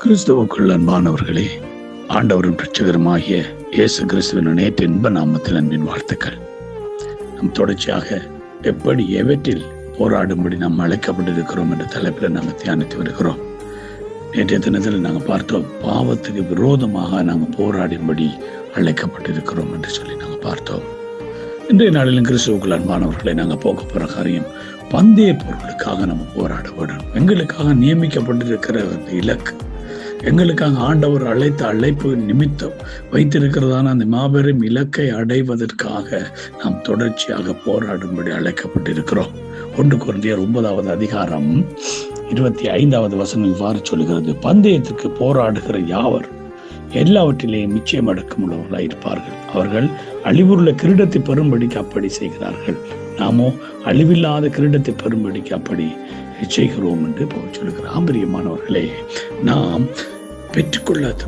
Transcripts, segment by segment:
கிறிஸ்துவுக்குள் அன்பானவர்களே ஆண்டவரும் பிரச்சகருமாகிய இயேசு கிறிஸ்துவின் நேற்று இன்ப நாமத்தில் அன்பின் வாழ்த்துக்கள். நம் தொடர்ச்சியாக எப்படி எவற்றில் போராடும்படி நாம் அழைக்கப்பட்டிருக்கிறோம் என்ற தலைப்பில் நாம் தியானித்து வருகிறோம். நேற்றைய தினத்தில் நாங்கள் பார்த்தோம் பாவத்துக்கு விரோதமாக நாங்கள் போராடும்படி அழைக்கப்பட்டிருக்கிறோம் என்று சொல்லி நாங்கள் பார்த்தோம். இன்றைய நாளிலும் கிறிஸ்துவுக்குள் அன்பானவர்களை நாங்கள் போக போகிற காரியம் பந்தய பொருளுக்காக நம்ம போராட வேண்டும். எங்களுக்காக நியமிக்கப்பட்டிருக்கிற அந்த இலக்கு எங்களுக்காக ஆண்டவர் அழைத்த அழைப்பு நிமித்தம் வைத்திருக்கிறதான அந்த மாபெரும் இலக்கை அடைவதற்காக நாம் தொடர்ச்சியாக போராடும்படி அழைக்கப்பட்டிருக்கிறோம். ஒன்று குழந்தையர் ஒன்பதாவது அதிகாரம் இருபத்தி ஐந்தாவது வசனம் இவ்வாறு சொல்கிறது பந்தயத்துக்கு போராடுகிற யாவர் எல்லாவற்றிலேயும் நிச்சயம் அடக்கம் உள்ளவர்களாக இருப்பார்கள். அவர்கள் அழிவுள்ள கிரீடத்தை பெறும்படிக்கு அப்படி செய்கிறார்கள். நாமோ அழிவில்லாத கிரீடத்தை பெறும்படிக்கு அப்படி செய்கிறோம் என்று பவுல் பிரியமானவர்களே நாம் பெற்றுக்கொள்ளாது.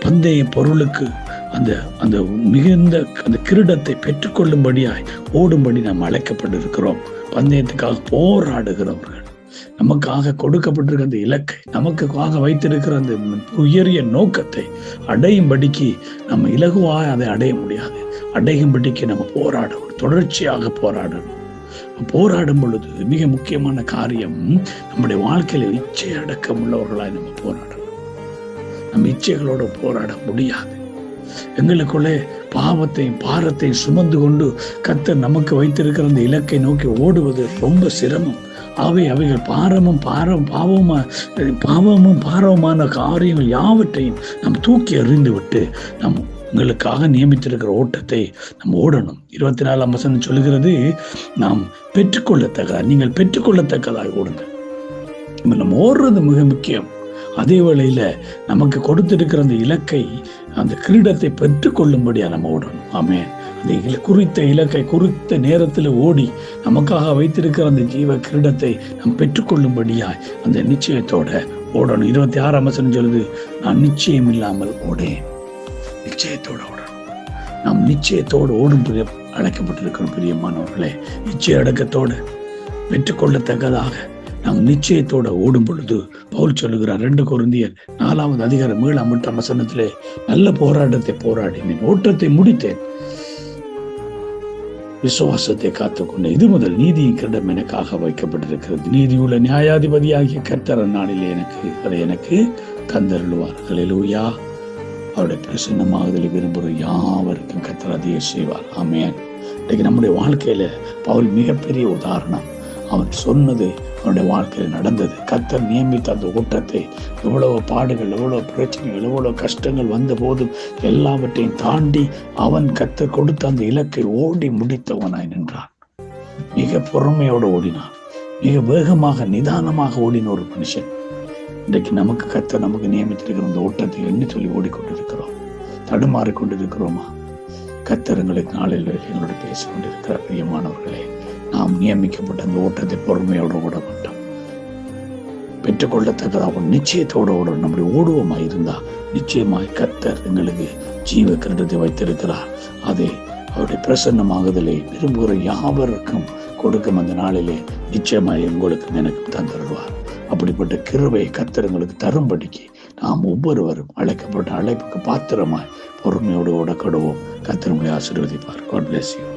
பந்தய பொருளுக்கு அந்த அந்த மிகுந்த அந்த கிரீடத்தை பெற்றுக்கொள்ளும்படியாய் ஓடும்படி நாம் அழைக்கப்பட்டிருக்கிறோம். பந்தயத்துக்காக போராடுகிறவர்கள். நமக்காக கொடுக்கப்பட்டிருக்கிற அந்த இலக்கை நமக்காக வைத்திருக்கிற அந்த உயரிய நோக்கத்தை அடையும்படிக்கு நம்ம இலகுவாக அதை அடைய முடியாது. அடையும்படிக்கு நம்ம போராடணும். தொடர்ச்சியாக போராடணும். போராடும் பொழுது மிக முக்கியமான காரியம் நம்முடைய வாழ்க்கையில இச்சை அடக்கம் உள்ளவர்களாய் நம்ம போராடணும். நம் இச்சைகளோடு போராட முடியாது. எங்களுக்குள்ளே பாவத்தையும் பாரத்தையும் சுமந்து கொண்டு கத்தர் நமக்கு வைத்திருக்கிற அந்த இலக்கை நோக்கி ஓடுவது ரொம்ப சிரமம். அவை அவைகள் பாரமும் பாரம் பாவமா பாவமும் பாரவமான காரியங்கள் யாவற்றையும் நாம் தூக்கி எறிந்து விட்டு நம் உங்களுக்காக நியமித்திருக்கிற ஓட்டத்தை நம்ம ஓடணும். இருபத்தி நாலாம் வசனம் சொல்லுகிறது நாம் பெற்றுக்கொள்ளத்தக்க நீங்கள் பெற்றுக்கொள்ளத்தக்கதாக ஓடுங்க நம்ம ஓடுறது மிக முக்கியம். அதே வேளையில் நமக்கு கொடுத்திருக்கிற அந்த இலக்கை அந்த கிரீடத்தை பெற்றுக்கொள்ளும்படியா நம்ம ஓடணும். ஆமே அந்த குறித்த இலக்கை குறித்த நேரத்தில் ஓடி நமக்காக வைத்திருக்கிற அந்த ஜீவ கிரீடத்தை நாம் பெற்றுக்கொள்ளும்படியாய் அந்த நிச்சயத்தோட ஓடணும். இருபத்தி ஆறாம் வசனம் சொல்லுது நான் நிச்சயம் இல்லாமல் ஓடேன். நிச்சயத்தோட ஓடணும். நாம் நிச்சயத்தோடு ஓடும் அழைக்கப்பட்டிருக்கிறோம் பிரியமானவர்களே. நிச்சய அடக்கத்தோடு பெற்றுக்கொள்ளத்தக்கதாக நாம் நிச்சயத்தோட ஓடும் பொழுது பவுல் சொல்லுகிறார் ரெண்டு குருந்தியர் நாலாவது அதிகாரம் ஏழாம் எட்டாம் வசனத்திலே நல்ல போராட்டத்தை போராடினேன் ஓட்டத்தை முடித்தேன். விசுவாசத்தை காத்துக்கொண்டேன் இது முதல் நீதியின் கிரடம் எனக்காக வைக்கப்பட்டிருக்கிறது. நீதியுள்ள நியாயாதிபதியாகிய கர்த்தர் நாளில் எனக்கு அதை எனக்கு தந்தருள்வார். அலையிலூயா அவருடைய பிரசன்னமாகுதல் விரும்புகிற யாவருக்கும் கத்தர் அதையே செய்வார். ஆமேன். இன்றைக்கு நம்முடைய வாழ்க்கையில பவுல் மிகப்பெரிய உதாரணம். அவன் சொன்னது அவனுடைய வாழ்க்கையில் நடந்தது. கத்தர் நியமித்த அந்த ஓட்டத்தை எவ்வளவு பாடுகள் எவ்வளவு பிரச்சனைகள் எவ்வளவு கஷ்டங்கள் வந்த போதும் எல்லாவற்றையும் தாண்டி அவன் கத்தர் கொடுத்த அந்த இலக்கை ஓடி முடித்தவனாய் நின்றான். மிக பொறுமையோடு ஓடினான். மிக வேகமாக நிதானமாக ஓடின ஒரு மனுஷன். இன்றைக்கு நமக்கு கத்த நமக்கு நியமித்திருக்கிற அந்த ஓட்டத்தை எண்ணி சொல்லி ஓடிக்கொண்டிருக்கிறோம். தடுமாறி கொண்டிருக்கிறோமா கத்தரங்களுக்கு நாளில் எங்களோட பேச கொண்டிருக்கிற பிரியமானவர்களே நாம் நியமிக்கப்பட்ட அந்த ஓட்டத்தை பொறுமையோடு ஓட வேண்டும் பெற்றுக்கொள்ளத்தக்கதாக நிச்சயத்தோடு ஓட நம்முடைய ஓடுவோமாய் இருந்தா நிச்சயமாய் கத்தர் எங்களுக்கு ஜீவ கிரண்டத்தை வைத்திருக்கிறார் அதை அவருடைய பிரசன்னமாகுதலை விரும்புகிற யாவருக்கும் கொடுக்கும் அந்த நாளிலே நிச்சயமாய் எங்களுக்கும் எனக்கு தந்துடுவார் அப்படிப்பட்ட கிருவை கத்திரங்களுக்கு தரும்படிக்கு நாம் ஒவ்வொருவரும் அழைக்கப்பட்ட அழைப்புக்கு பாத்திரமாய் பொறுமையோடு ஓடக்கடுவோம் கத்திரங்களை ஆசீர்வதிப்பார் காட் பிளஸ் யூ